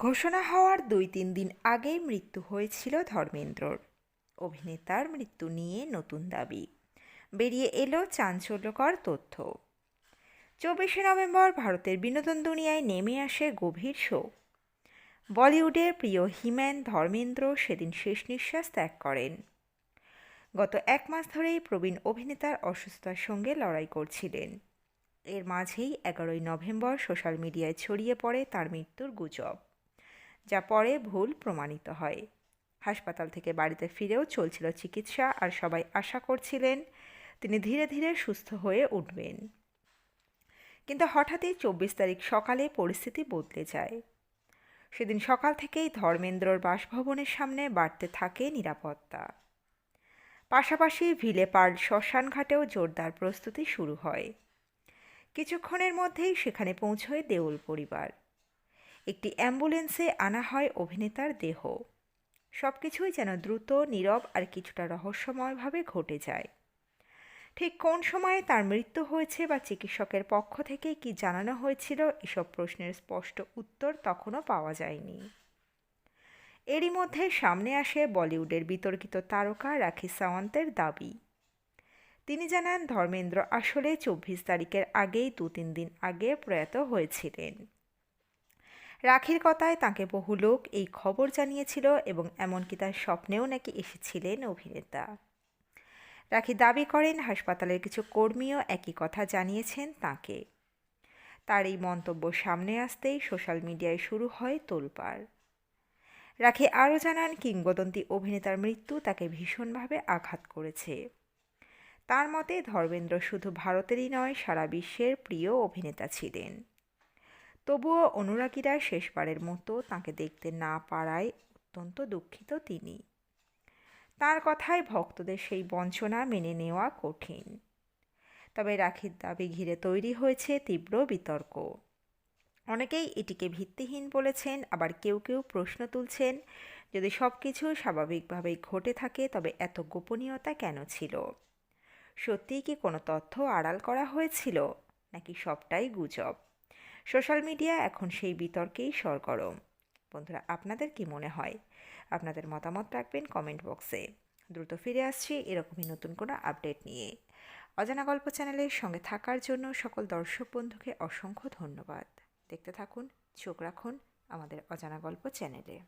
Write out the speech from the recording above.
ঘোষণা হওয়ার দুই তিন দিন আগেই মৃত্যু হয়েছিল ধর্মেন্দ্রর। অভিনেতার মৃত্যু নিয়ে নতুন দাবি। বেরিয়ে এলো চাঞ্চল্যকর তথ্য। চব্বিশে নভেম্বর ভারতের বিনোদন দুনিয়ায় নেমে আসে গভীর শোক। বলিউডের প্রিয় হিম্যান ধর্মেন্দ্র সেদিন শেষ নিঃশ্বাস ত্যাগ করেন। গত এক মাস ধরেই প্রবীণ অভিনেতার অসুস্থতার সঙ্গে লড়াই করছিলেন। এর মাঝেই এগারোই নভেম্বর সোশ্যাল মিডিয়ায় ছড়িয়ে পড়ে তার মৃত্যুর গুজব। যা পরে ভুল প্রমাণিত হয়। হাসপাতাল থেকে বাড়িতে ফিরেও চলছিল চিকিৎসা আর সবাই আশা করছিলেন তিনি ধীরে ধীরে সুস্থ হয়ে উঠবেন। কিন্তু হঠাৎই চব্বিশ তারিখ সকালে পরিস্থিতি বদলে যায়। সেদিন সকাল থেকেই ধর্মেন্দ্রর বাসভবনের সামনে বাড়তে থাকে নিরাপত্তা। পাশাপাশি ভিলেপার্ল শ্মশান ঘাটেও জোরদার প্রস্তুতি শুরু হয়। কিছুক্ষণের মধ্যেই সেখানে পৌঁছয় দেউল পরিবার। একটি অ্যাম্বুলেন্সে আনা হয় অভিনেতার দেহ। সব কিছুই যেন দ্রুত, নীরব আর কিছুটা রহস্যময়ভাবে ঘটে যায়। ঠিক কোন সময়ে তার মৃত্যু হয়েছে বা চিকিৎসকের পক্ষ থেকে কি জানানো হয়েছিল এসব প্রশ্নের স্পষ্ট উত্তর তখনও পাওয়া যায়নি। এরই মধ্যে সামনে আসে বলিউডের বিতর্কিত তারকা রাখি সাওয়ান্তের দাবি। তিনি জানান, ধর্মেন্দ্র আসলে চব্বিশ তারিখের আগেই দু তিন দিন আগে প্রয়াত হয়েছিলেন। রাখির কথায় তাকে বহু লোক এই খবর জানিয়েছিল এবং এমনকি তার স্বপ্নেও নাকি এসেছিলেন অভিনেতা। রাখি দাবি করেন, হাসপাতালের কিছু কর্মীও একই কথা জানিয়েছেন তাকে। তার এই মন্তব্য সামনে আসতেই সোশ্যাল মিডিয়ায় শুরু হয় তোলপাড়। রাখি আরও জানান, কিংবদন্তি অভিনেতার মৃত্যু তাকে ভীষণভাবে আঘাত করেছে। তার মতে ধর্মেন্দ্র শুধু ভারতেরই নয়, সারা বিশ্বের প্রিয় অভিনেতা ছিলেন। তবুও অনুরাগীরা শেষবারের মতো তাকে দেখতে না পারায় অত্যন্ত দুঃখিত তিনি। তার কথায় ভক্তদের সেই বঞ্চনা মেনে নেওয়া কঠিন। তবে রাখির দাবি ঘিরে তৈরি হয়েছে তীব্র বিতর্ক। অনেকেই এটিকে ভিত্তিহীন বলেছেন, আবার কেউ কেউ প্রশ্ন তুলছেন, যদি সব কিছু স্বাভাবিকভাবেই ঘটে থাকে, তবে এত গোপনীয়তা কেন ছিল? সত্যিই কি কোনো তথ্য আড়াল করা হয়েছিল, নাকি সবটাই গুজব? সোশ্যাল মিডিয়া এখন সেই বিতর্কেই সরগরম। বন্ধুরা, আপনাদের কি মনে হয়? আপনাদের মতামত রাখবেন কমেন্ট বক্সে। দ্রুত ফিরে আসছি এরকমই নতুন কোনো আপডেট নিয়ে। অজানা গল্প চ্যানেলের সঙ্গে থাকার জন্য সকল দর্শক বন্ধুকে অসংখ্য ধন্যবাদ। দেখতে থাকুন, চোখ রাখুন আমাদের অজানা গল্প চ্যানেলে।